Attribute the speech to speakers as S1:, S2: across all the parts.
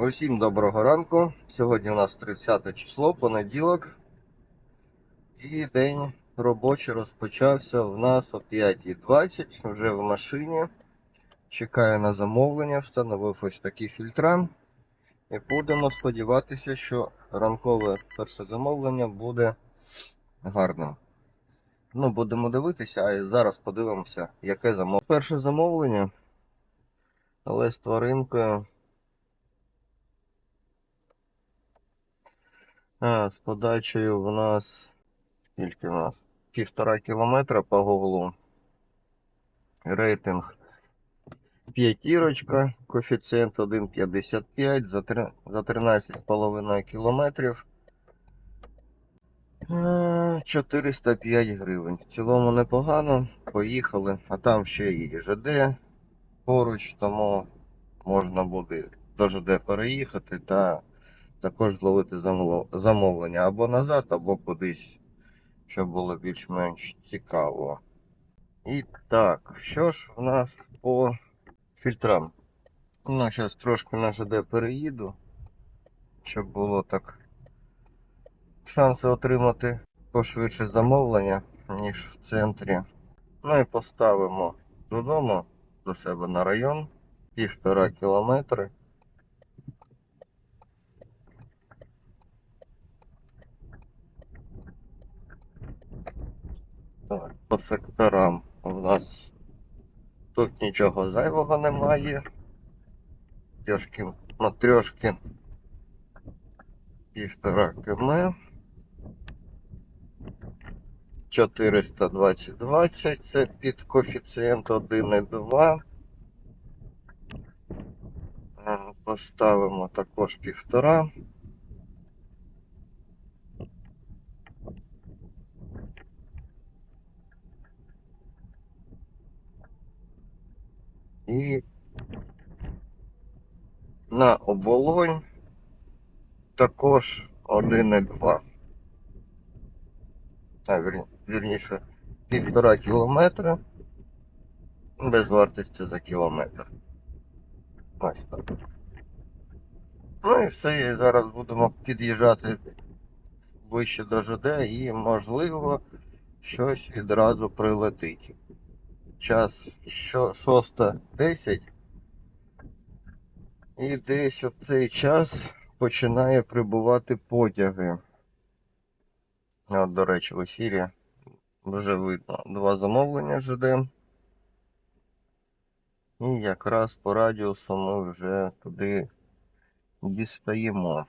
S1: Усім доброго ранку. Сьогодні у нас 30 число, понеділок. І день робочий розпочався в нас о 5.20, вже в машині. Чекаю на замовлення, встановив ось такі фільтра. І будемо сподіватися, що ранкове перше замовлення буде гарним. Ну, будемо дивитися, а зараз подивимося, яке замовлення. Перше замовлення, але з тваринкою. А, з подачею в нас скільки в нас? Півтора кілометра по гуглу. Рейтинг п'ятірочка, коефіцієнт 1,55 за, 13,5 кілометрів. Е, 405 гривень. В цілому непогано. Поїхали. А там ще і ЖД поруч, тому можна буде до ЖД переїхати та також зловити замовлення або назад, або кудись, щоб було більш-менш цікаво. І так, що ж в нас по фільтрам? Ну, зараз трошки на ЖД переїду, щоб було так шанси отримати пошвидше замовлення, ніж в центрі. Ну і поставимо додому до себе на район півтора кілометри. Так, по секторам у нас тут нічого зайвого немає. Тяжкі матрьошки півтора км. 420 20 це під коефіцієнт 1,2. Е, Поставимо також півтора. І на оболонь також 1,2. А, вір... вірніше, півтора кілометра без вартості за кілометр. Ось так. Ну і все, і зараз будемо під'їжджати вище до ЖД і, можливо, щось відразу прилетить. Час 6.10. І десь в цей час починає прибувати потяги. От, до речі, в ефірі вже видно два замовлення ЖД. І якраз по радіусу ми вже туди дістаємо.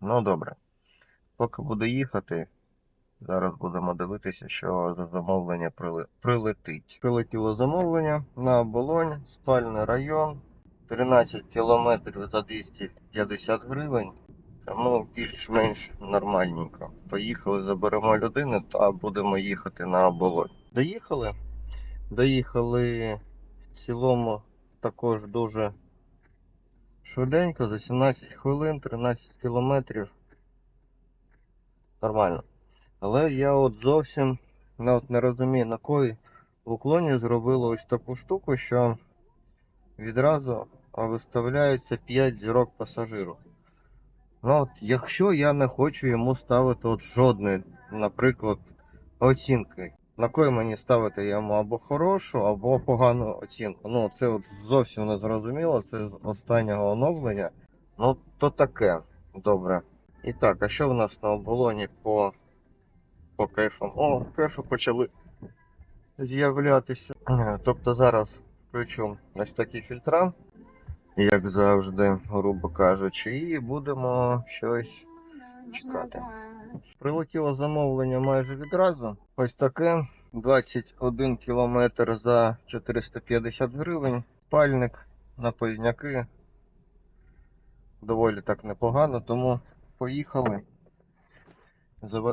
S1: Ну добре. Поки буду їхати, зараз будемо дивитися, що за замовлення прилетить. Прилетіло замовлення на оболонь, спальний район. 13 кілометрів за 250 гривень. Тому більш-менш нормальненько. Поїхали, заберемо людину та будемо їхати на оболонь. Доїхали. Доїхали в цілому також дуже швиденько, за 17 хвилин, 13 кілометрів. Нормально. Але я от зовсім ну, не розумію, на кої уклоні зробили ось таку штуку, що відразу виставляється 5 зірок пасажиру. Ну, от, якщо я не хочу йому ставити от жодної, наприклад, оцінки, на кої мені ставити йому або хорошу, або погану оцінку. Ну, це от зовсім не зрозуміло, це з останнього оновлення. Ну, то таке. Добре. І так, а що в нас на оболоні по, по кайфам? О, кайфи почали з'являтися. Тобто зараз включу ось такі фільтра, як завжди, грубо кажучи, і будемо щось чекати. Прилетіло замовлення майже відразу. Ось таке. 21 кілометр за 450 гривень. Пальник на позняки. Доволі так непогано, тому поїхали.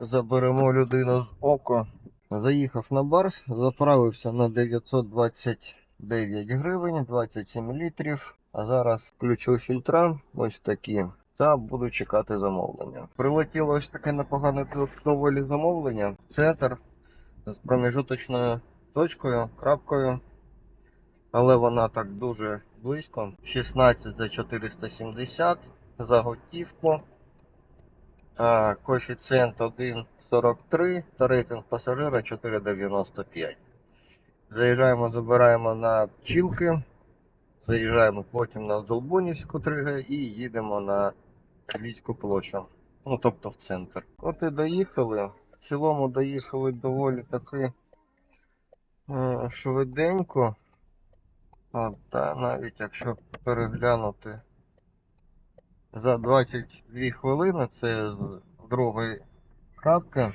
S1: Заберемо людину з око. Заїхав на барс, заправився на 929 гривень, 27 літрів. А зараз включу фільтра, ось такі, та буду чекати замовлення. Прилетіло ось таке непогане доволі замовлення. Центр з проміжуточною точкою, крапкою. Але вона так дуже близько. 16 за 470 за готівку. Коефіцієнт 1,43 та рейтинг пасажира 4,95. Заїжджаємо, забираємо на Чілки. Заїжджаємо потім на Долбунівську 3Г і їдемо на Львівську площу. Ну, тобто в центр. От і доїхали. В цілому доїхали доволі таки е, швиденько. А, та навіть якщо переглянути за 22 хвилини, це з другої крапки.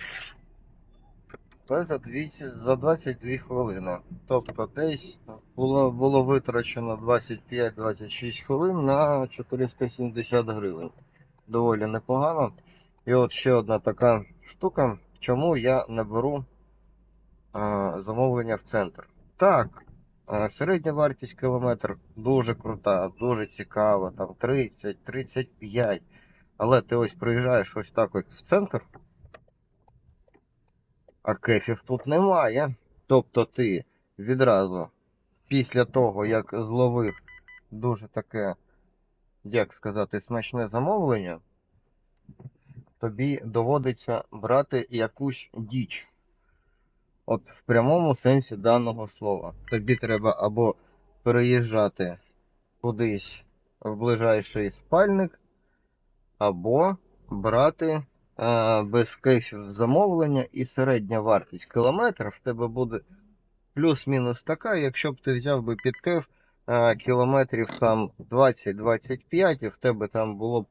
S1: то За 200 за 22 хвилини. Тобто десь було, було витрачено 25-26 хвилин на 470 гривень. Доволі непогано. І от ще одна така штука, чому я не беру а, замовлення в центр. Так, середня вартість кілометр дуже крута, дуже цікава, там 30-35. Але ти ось приїжджаєш ось так ось в центр, а кефів тут немає. Тобто ти відразу після того, як зловив дуже таке, як сказати, смачне замовлення, тобі доводиться брати якусь діч. От в прямому сенсі даного слова. Тобі треба або переїжджати кудись в ближайший спальник, або брати е, без кейфів замовлення і середня вартість кілометра в тебе буде плюс-мінус така, якщо б ти взяв би під кейф е, кілометрів там 20-25, і в тебе там було б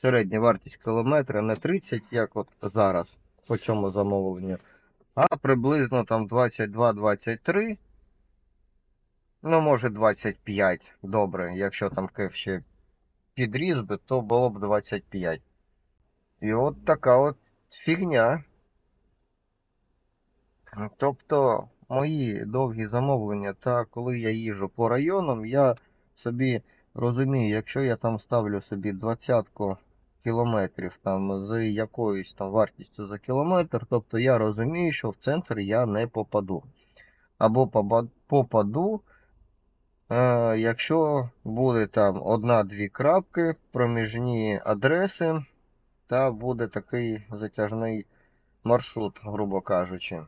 S1: середня вартість кілометра не 30, як от зараз по цьому замовленню, а приблизно там 22-23. Ну, може 25, добре, якщо там кеф ще підріс би, то було б 25. І от така от фігня. Тобто, мої довгі замовлення, та коли я їжджу по районам, я собі розумію, якщо я там ставлю собі двадцятку кілометрів там з якоюсь там вартістю за кілометр, тобто я розумію, що в центр я не попаду. Або попаду, е, якщо буде там одна-дві крапки, проміжні адреси, та буде такий затяжний маршрут, грубо кажучи.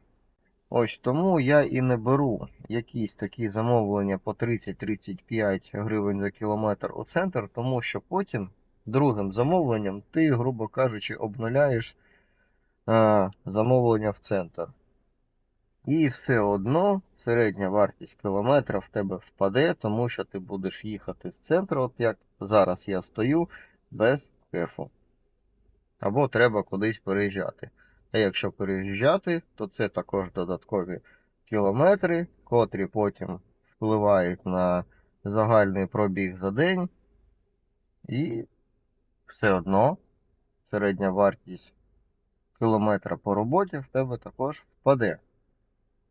S1: Ось тому я і не беру якісь такі замовлення по 30-35 гривень за кілометр у центр, тому що потім другим замовленням ти, грубо кажучи, обнуляєш а, замовлення в центр. І все одно середня вартість кілометра в тебе впаде, тому що ти будеш їхати з центру, от як зараз я стою, без кефу. Або треба кудись переїжджати. А якщо переїжджати, то це також додаткові кілометри, котрі потім впливають на загальний пробіг за день. І все одно середня вартість кілометра по роботі в тебе також впаде.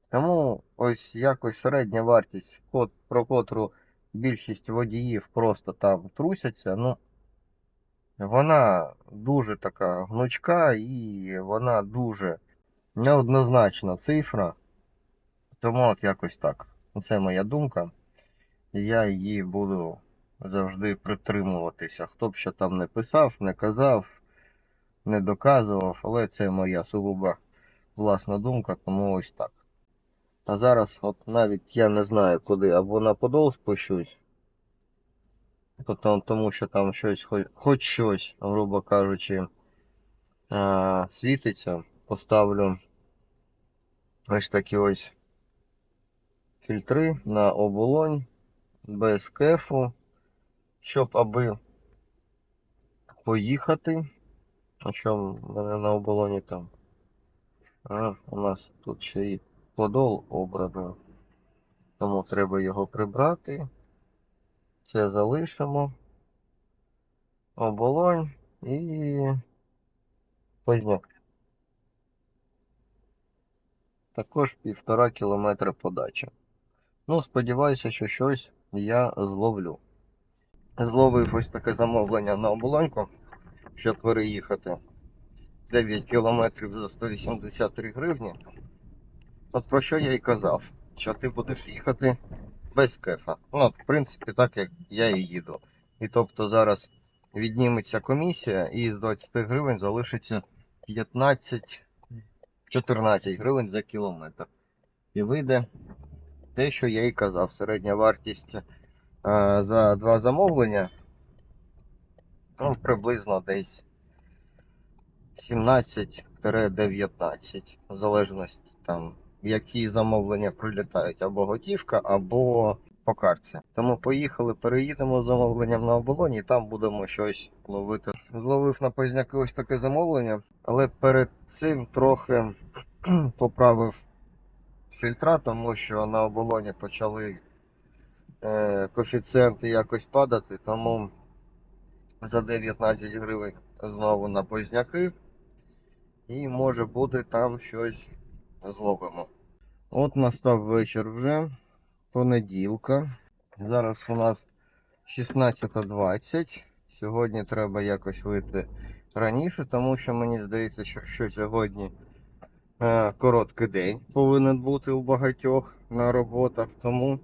S1: Тому ось якось середня вартість, про котру більшість водіїв просто там трусяться, ну, вона дуже така гнучка і вона дуже неоднозначна цифра. Тому от якось так. Це моя думка. Я її буду завжди притримуватися. Хто б що там не писав, не казав, не доказував, але це моя сугубо власна думка, тому ось так. А зараз от навіть я не знаю куди, або на подол спущусь. Тобто, тому що там щось, хоч, щось, грубо кажучи, світиться. Поставлю ось такі ось фільтри на оболонь без кефу, щоб аби поїхати. А що в мене на оболоні там? А, у нас тут ще і подол обрано. Тому треба його прибрати. Це залишимо. Оболонь і позняк. Також півтора кілометра подача. Ну, сподіваюся, що щось я зловлю. Зловив ось таке замовлення на оболоньку, щоб переїхати 9 кілометрів за 183 гривні. От про що я і казав, що ти будеш їхати без кефа. Ну, в принципі, так як я і їду. І тобто зараз відніметься комісія і з 20 гривень залишиться 15 14 гривень за кілометр. І вийде те, що я і казав, середня вартість за два замовлення ну, приблизно десь 17-19, в залежності там, які замовлення прилітають, або готівка, або по картці. Тому поїхали, переїдемо з замовленням на оболоні, і там будемо щось ловити. Зловив на позняки ось таке замовлення, але перед цим трохи поправив фільтра, тому що на оболоні почали коефіцієнти якось падати, тому за 19 гривень знову на позняки. І може бути там щось зловимо. От настав вечір вже, понеділка. Зараз у нас 16.20. Сьогодні треба якось вийти раніше, тому що мені здається, що, що сьогодні е, короткий день повинен бути у багатьох на роботах, тому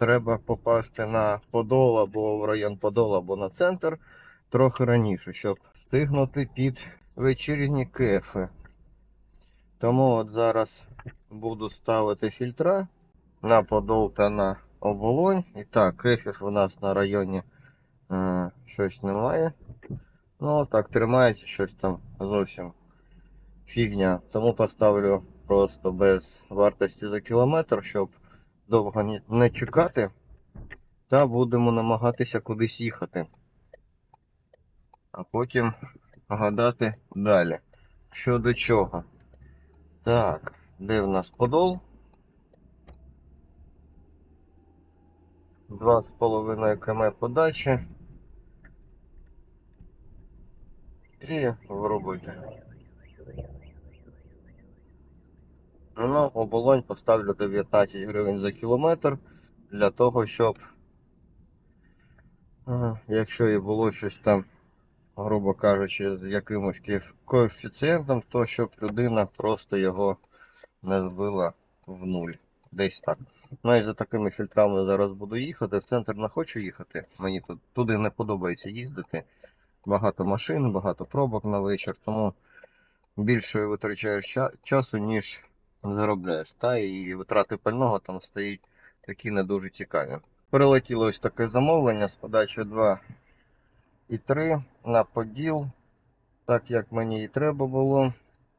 S1: треба попасти на Подол або в район Подол, або на центр трохи раніше, щоб встигнути під вечірні кефи. Тому от зараз буду ставити фільтра на Подол та на оболонь. І так, кефів у нас на районі е, щось немає. Ну, так, тримається щось там зовсім фігня. Тому поставлю просто без вартості за кілометр, щоб довго не чекати. Та будемо намагатися кудись їхати. А потім гадати далі. Що до чого. Так, де в нас подол? Два з половиною км подачі. І вробити. Ну, оболонь поставлю 19 гривень за кілометр для того, щоб, е, якщо і було щось там, грубо кажучи, з якимось коефіцієнтом, то щоб людина просто його не збила в нуль. Десь так. Ну і за такими фільтрами зараз буду їхати. В центр не хочу їхати. Мені тут туди не подобається їздити. Багато машин, багато пробок на вечір, тому більше витрачаєш часу, ніж заробляєш. Та і витрати пального там стають такі не дуже цікаві. Прилетіло ось таке замовлення з подачі 2 і 3 на поділ, так як мені і треба було.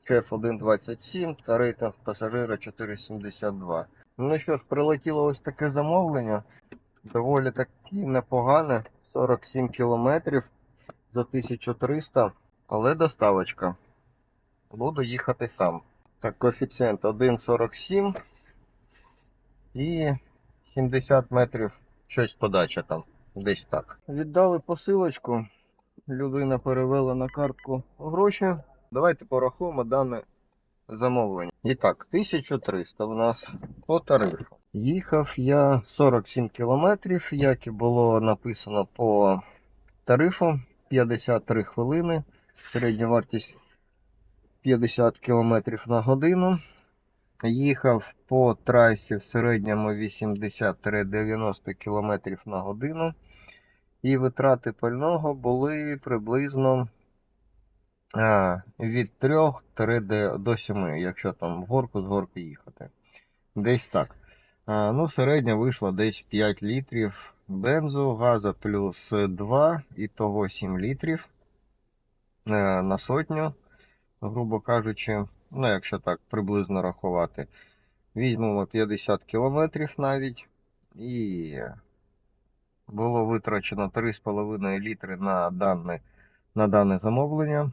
S1: КФ 1.27 та рейтинг пасажира 4,72. Ну що ж, прилетіло ось таке замовлення. Доволі таки непогане. 47 кілометрів за 1300, але доставочка. Буду їхати сам. Так, коефіцієнт 1,47 і 70 метрів щось подача там. Десь так. Віддали посилочку. Людина перевела на картку гроші. Давайте порахуємо дане замовлення. І так, 1300 в нас по тарифу. Їхав я 47 кілометрів, як і було написано по тарифу 53 хвилини. Середня вартість 50 км на годину. Їхав по трасі в середньому 80-90 км на годину. І витрати пального були приблизно від 3 до- до 7, якщо там в горку з горки їхати. Десь так. Ну, середня вийшла десь 5 літрів бензу, газу плюс 2, і того 7 літрів е, на сотню, грубо кажучи, ну, якщо так приблизно рахувати. Візьмемо 50 кілометрів навіть. І було витрачено 3,5 літри на дане, на дане замовлення.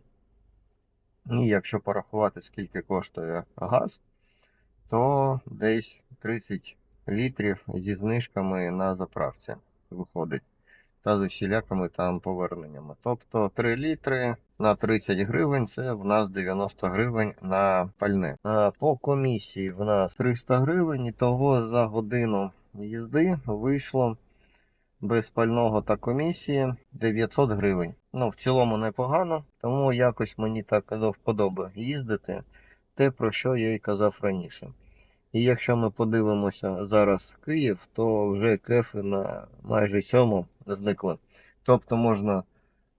S1: І якщо порахувати, скільки коштує газ, то десь 30 літрів зі знижками на заправці виходить. Та з усілякими там поверненнями. Тобто 3 літри на 30 гривень це в нас 90 гривень на пальне. А по комісії в нас 300 гривень, і того за годину їзди вийшло без пального та комісії 900 гривень. Ну, в цілому непогано, тому якось мені так до вподоби їздити. Те, про що я й казав раніше. І якщо ми подивимося зараз Київ, то вже кефи на майже сьому зникли. Тобто можна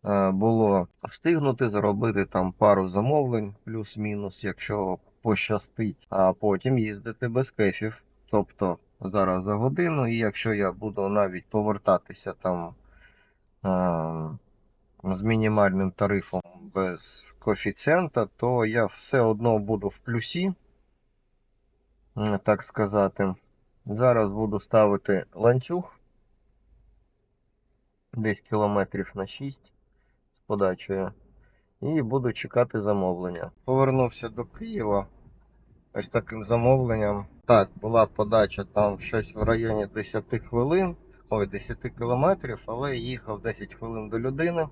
S1: е, було встигнути заробити там пару замовлень, плюс-мінус, якщо пощастить, а потім їздити без кефів. Тобто зараз за годину, і якщо я буду навіть повертатися там е, з мінімальним тарифом без коефіцієнта, то я все одно буду в плюсі, так сказати. Зараз буду ставити ланцюг десь кілометрів на 6 з подачею. І буду чекати замовлення. Повернувся до Києва ось таким замовленням. Так, була подача там щось в районі 10 хвилин, ой, 10 кілометрів, але їхав 10 хвилин до людини.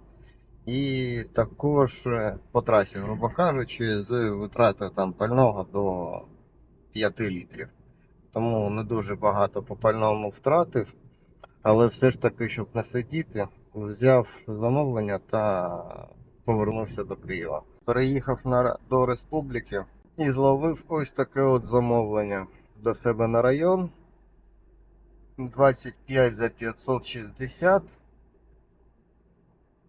S1: І також е, по трасі, грубо кажучи, з витратою там пального до 5 літрів. Тому не дуже багато по пальному втратив. Але все ж таки, щоб не сидіти, взяв замовлення та повернувся до Києва. Переїхав на, до республіки і зловив ось таке от замовлення до себе на район. 25 за 560.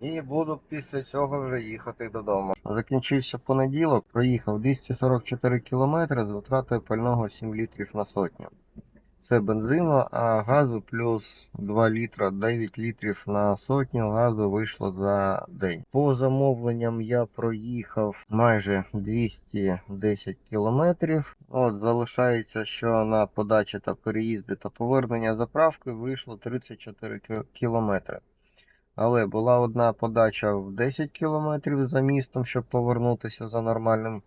S1: І буду після цього вже їхати додому. Закінчився понеділок, проїхав 244 км з витратою пального 7 літрів на сотню. Це бензину, а газу плюс 2 літра, 9 літрів на сотню газу вийшло за день. По замовленням я проїхав майже 210 кілометрів. От залишається, що на подачі та переїзди та повернення заправки вийшло 34 кі- кілометри. Але була одна подача в 10 кілометрів за містом, щоб повернутися за нормальним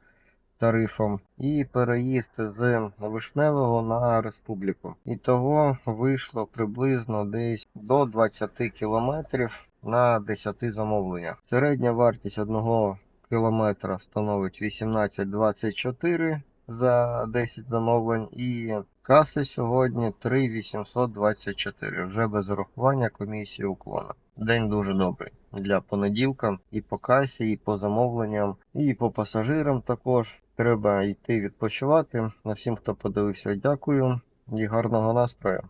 S1: тарифом, і переїзд з Вишневого на республіку. І того вийшло приблизно десь до 20 кілометрів на 10 замовленнях. Середня вартість одного кілометра становить 18,24 за 10 замовлень. І каси сьогодні 3,824 вже без урахування комісії уклона. День дуже добрий для понеділка і по касі, і по замовленням, і по пасажирам також. Треба йти відпочивати. На всім, хто подивився, дякую і гарного настрою.